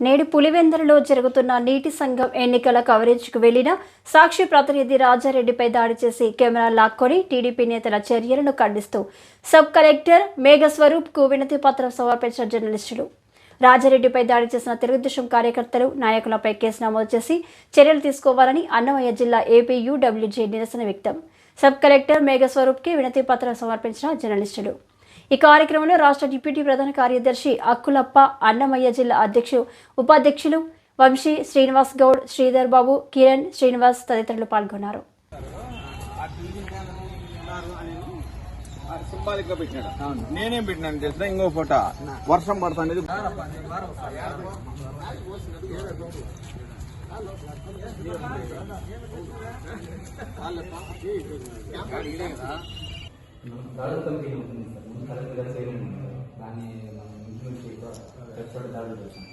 నేడు పులివెందులలో జరుగుతున్న నీటి సంఘం ఎన్నికల కవరేజ్కు వెళ్ళిన సాక్షి ప్రతినిధి రాజారెడ్డిపై దాడి చేసి కెమెరా లాక్కొని టీడీపీ నేతల చర్యలను ఖండిస్తూ సబ్ కలెక్టర్ మేఘస్వరూప్కు వినతి పత్రం సమర్పించిన జర్నలిస్టులు. రాజారెడ్డిపై దాడి చేసిన తెలుగుదేశం కార్యకర్తలు నాయకులపై కేసు నమోదు చేసి చర్యలు తీసుకోవాలని అన్నమయ్య జిల్లా ఏపీయూడబ్ల్యూజే నిరసన వ్యక్తం. సబ్ కలెక్టర్ మేఘస్వరూప్కి వినతి పత్రం సమర్పించిన జర్నలిస్టులు. ఈ కార్యక్రమంలో రాష్ట్ర డిప్యూటీ ప్రధాన కార్యదర్శి అక్కులప్ప అన్నమయ్య జిల్లా అధ్యక్షు ఉపాధ్యక్షులు వంశీ శ్రీనివాస్ గౌడ్ శ్రీధర్ బాబు కిరణ్ శ్రీనివాస్ తదితరులు పాల్గొన్నారు. సింబాలిక్గా పెట్టినాడు నేనేం పెట్టినాను తెలిసిన ఇంకో ఫోటో. వర్షం పడుతుంది. దాడులు కంపెనీ ఉంటుంది సార్ ముందు కలెక్టర్ గారు చేయడం దాన్ని మనం ఇంప్లిమెంట్ చేయక చోట దాడులు చేసాం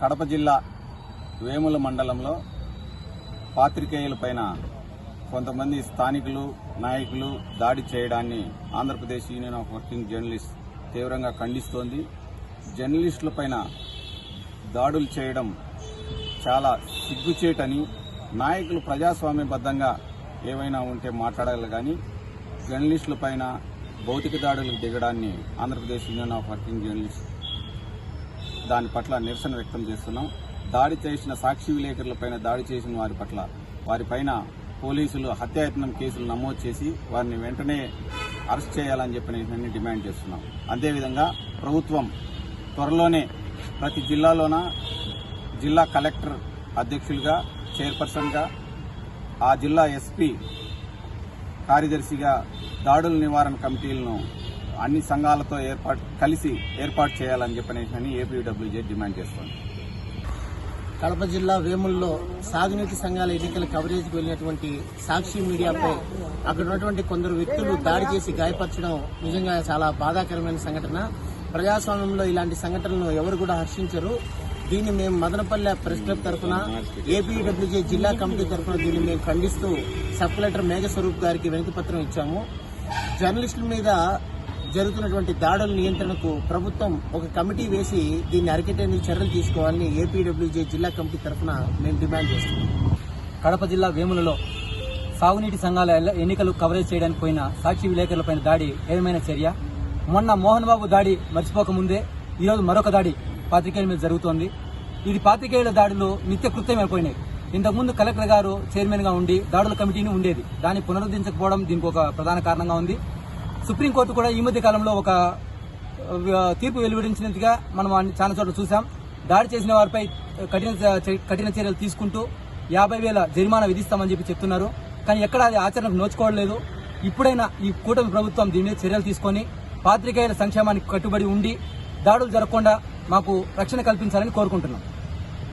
కడప జిల్లా వేముల మండలంలో పాత్రికేయులపైన కొంతమంది స్థానికులు నాయకులు దాడి చేయడాన్ని Andhra Pradesh union of working journalist తీవ్రంగా ఖండిస్తోంది. జర్నలిస్టులపైన దాడులు చేయడం చాలా సిగ్గుచేటని నాయకులు ప్రజాస్వామ్యబద్ధంగా ఏవైనా ఉంటే మాట్లాడాలి కానీ జర్నలిస్టులపైన భౌతిక దాడులకు దిగడాన్ని Andhra Pradesh union of working journalist దాని పట్ల నిరసన వ్యక్తం చేస్తున్నాం. దాడి చేసిన సాక్షి విలేకరులపైన దాడి చేసిన వారి పట్ల వారిపైన పోలీసులు హత్యాయత్నం కేసులు నమోదు చేసి వారిని వెంటనే అరెస్ట్ చేయాలని చెప్పి డిమాండ్ చేస్తున్నాం. అదేవిధంగా ప్రభుత్వం త్వరలోనే ప్రతి జిల్లాలోన జిల్లా కలెక్టర్ అధ్యక్షులుగా చైర్పర్సన్గా ఆ జిల్లా ఎస్పీ కార్యదర్శిగా దాడుల నివారణ కమిటీలను అన్ని సంఘాలతో ఏర్పాటు కలిసి ఏర్పాటు చేయాలని చెప్పనేసి ఏపీడబ్ల్యూజే డిమాండ్ చేస్తోంది కడప జిల్లా వేముల్లో సాగునీటి సంఘాల ఎన్నికల కవరేజ్కి వెళ్ళినటువంటి సాక్షి మీడియాపై అక్కడ ఉన్నటువంటి కొందరు వ్యక్తులు దాడి చేసి గాయపరచడం నిజంగా చాలా బాధాకరమైన సంఘటన. ప్రజాస్వామ్యంలో ఇలాంటి సంఘటనలు ఎవరు కూడా హర్షించరు. దీన్ని మేము మదనపల్లె ప్రెస్ క్లబ్ తరఫున ఏపీడబ్ల్యూజే జిల్లా కమిటీ తరఫున దీన్ని మేము ఖండిస్తూ సబ్ కలెక్టర్ మేఘస్వరూప్ గారికి వినతి పత్రం ఇచ్చాము. జర్నలిస్టుల మీద జరుగుతున్నటువంటి దాడుల నియంత్రణకు ప్రభుత్వం ఒక కమిటీ వేసి దీన్ని అరికట్టేందుకు చర్యలు తీసుకోవాలని ఏపీడబ్ల్యూజే జిల్లా కమిటీ తరఫున మేము డిమాండ్ చేస్తున్నాం. కడప జిల్లా వేములలో సాగునీటి సంఘాల ఎన్నికలు కవరేజ్ చేయడానికి పోయిన సాక్షి విలేకరులపైన దాడి ఏమైనా చర్య? మొన్న మోహన్ బాబు దాడి మర్చిపోకముందే ఈరోజు మరొక దాడి పాత్రికేయుల మీద జరుగుతోంది. ఇది పాత్రికేయుల దాడులు నిత్య కృత్యమైపోయినాయి ఇంతకుముందు కలెక్టర్ గారు చైర్మన్గా ఉండి దాడుల కమిటీని ఉండేది. దాన్ని పునరుద్ధరించకపోవడం దీనికి ఒక ప్రధాన కారణంగా ఉంది. సుప్రీంకోర్టు కూడా ఈ మధ్య కాలంలో ఒక తీర్పు వెలువరించినట్టుగా మనం చాలా చోట్ల చూసాం దాడి చేసిన వారిపై కఠిన కఠిన చర్యలు తీసుకుంటూ యాభై వేల జరిమానా విధిస్తామని చెప్పి చెప్తున్నారు. కానీ ఎక్కడ అది ఆచరణకు నోచుకోవడలేదు ఇప్పుడైనా ఈ కూటమి ప్రభుత్వం దీని మీద చర్యలు తీసుకొని పాత్రికేయుల సంక్షేమానికి కట్టుబడి ఉండి దాడులు జరగకుండా మాకు రక్షణ కల్పించాలని కోరుకుంటున్నాం.